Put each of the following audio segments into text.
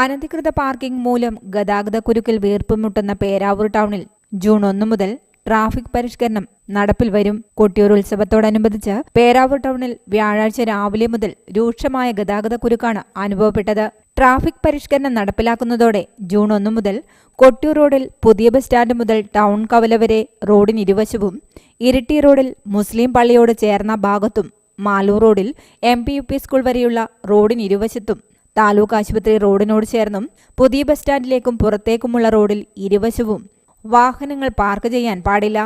അനധികൃത പാർക്കിംഗ് മൂലം ഗതാഗതക്കുരുക്കിൽ വീർപ്പുമുട്ടുന്ന പേരാവൂർ ടൗണിൽ ജൂൺ ഒന്ന് മുതൽ ട്രാഫിക് പരിഷ്കരണം നടപ്പിൽ വരും. കൊട്ടിയൂർ ഉത്സവത്തോടനുബന്ധിച്ച് പേരാവൂർ ടൗണിൽ വ്യാഴാഴ്ച രാവിലെ മുതൽ രൂക്ഷമായ ഗതാഗതക്കുരുക്കാണ് അനുഭവപ്പെട്ടത്. ട്രാഫിക് പരിഷ്കരണം നടപ്പിലാക്കുന്നതോടെ ജൂൺ ഒന്ന് മുതൽ കൊട്ടിയൂർ റോഡിൽ പുതിയ ബസ് സ്റ്റാൻഡ് മുതൽ ടൗൺ കവല വരെ റോഡിന് ഇരുവശവും ഇരിട്ടി റോഡിൽ മുസ്ലിം പള്ളിയോട് ചേർന്ന ഭാഗത്തും മാലൂർ റോഡിൽ M P U P school വരെയുള്ള റോഡിനിരുവശത്തും താലൂക്ക് ആശുപത്രി റോഡിനോട് ചേർന്നും പുതിയ ബസ് സ്റ്റാൻഡിലേക്കും പുറത്തേക്കുമുള്ള റോഡിൽ ഇരുവശവും വാഹനങ്ങൾ പാർക്ക് ചെയ്യാൻ പാടില്ല.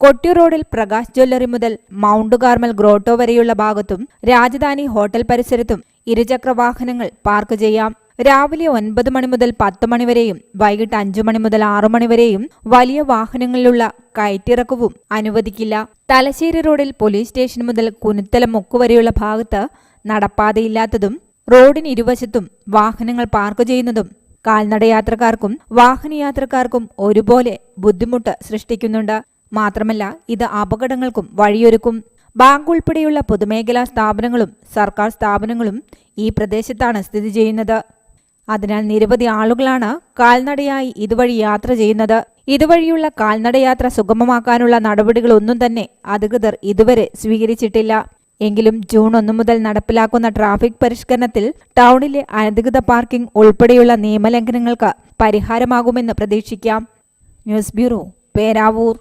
കൊട്ടിയൂർ റോഡിൽ പ്രകാശ് ജ്വല്ലറി മുതൽ മൗണ്ട് കാർമൽ ഗ്രോട്ടോ വരെയുള്ള ഭാഗത്തും രാജധാനി ഹോട്ടൽ പരിസരത്തും ഇരുചക്ര വാഹനങ്ങൾ പാർക്ക് ചെയ്യാം. രാവിലെ ഒൻപത് മണി മുതൽ പത്ത് മണി വരെയും വൈകിട്ട് അഞ്ചു മണി മുതൽ ആറു മണി വരെയും വലിയ വാഹനങ്ങളിലുള്ള കയറ്റിറക്കവും അനുവദിക്കില്ല. തലശ്ശേരി റോഡിൽ പോലീസ് സ്റ്റേഷൻ മുതൽ കുനിത്തല മുക്ക് വരെയുള്ള ഭാഗത്ത് നടപ്പാതയില്ലാത്തതും റോഡിന് ഇരുവശത്തും വാഹനങ്ങൾ പാർക്ക് ചെയ്യുന്നതും കാൽനടയാത്രക്കാർക്കും വാഹനയാത്രക്കാർക്കും ഒരുപോലെ ബുദ്ധിമുട്ട് സൃഷ്ടിക്കുന്നുണ്ട്. മാത്രമല്ല ഇത് അപകടങ്ങൾക്കും വഴിയൊരുക്കും. ബാങ്ക് ഉൾപ്പെടെയുള്ള പൊതുമേഖലാ സ്ഥാപനങ്ങളും സർക്കാർ സ്ഥാപനങ്ങളും ഈ പ്രദേശത്താണ് സ്ഥിതി ചെയ്യുന്നത്. അതിനാൽ നിരവധി ആളുകളാണ് കാൽനടയായി ഇതുവഴി യാത്ര ചെയ്യുന്നത്. ഇതുവഴിയുള്ള കാൽനടയാത്ര സുഗമമാക്കാനുള്ള നടപടികളൊന്നും തന്നെ അധികൃതർ ഇതുവരെ സ്വീകരിച്ചിട്ടില്ല. എങ്കിലും ജൂൺ ഒന്നു മുതൽ നടപ്പിലാക്കുന്ന ട്രാഫിക് പരിഷ്കരണത്തിൽ ടൗണിലെ അനധികൃത പാർക്കിംഗ് ഉൾപ്പെടെയുള്ള നിയമലംഘനങ്ങൾക്ക് പരിഹാരമാകുമെന്ന് പ്രതീക്ഷിക്കാം. News bureau Peravoor.